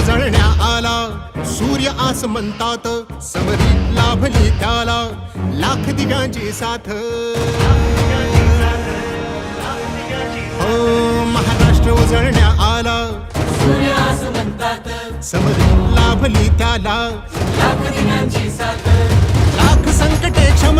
उजळण्या आला. सूर्य आस म्हणतात समरी लाभली त्याला. लाख दिगांची साथ. हो महाराष्ट्र उजळण्या आला. सूर्य आस म्हणतात समरी लाभली त्याला. लाख दिगांची साथ. लाख संकटे क्षम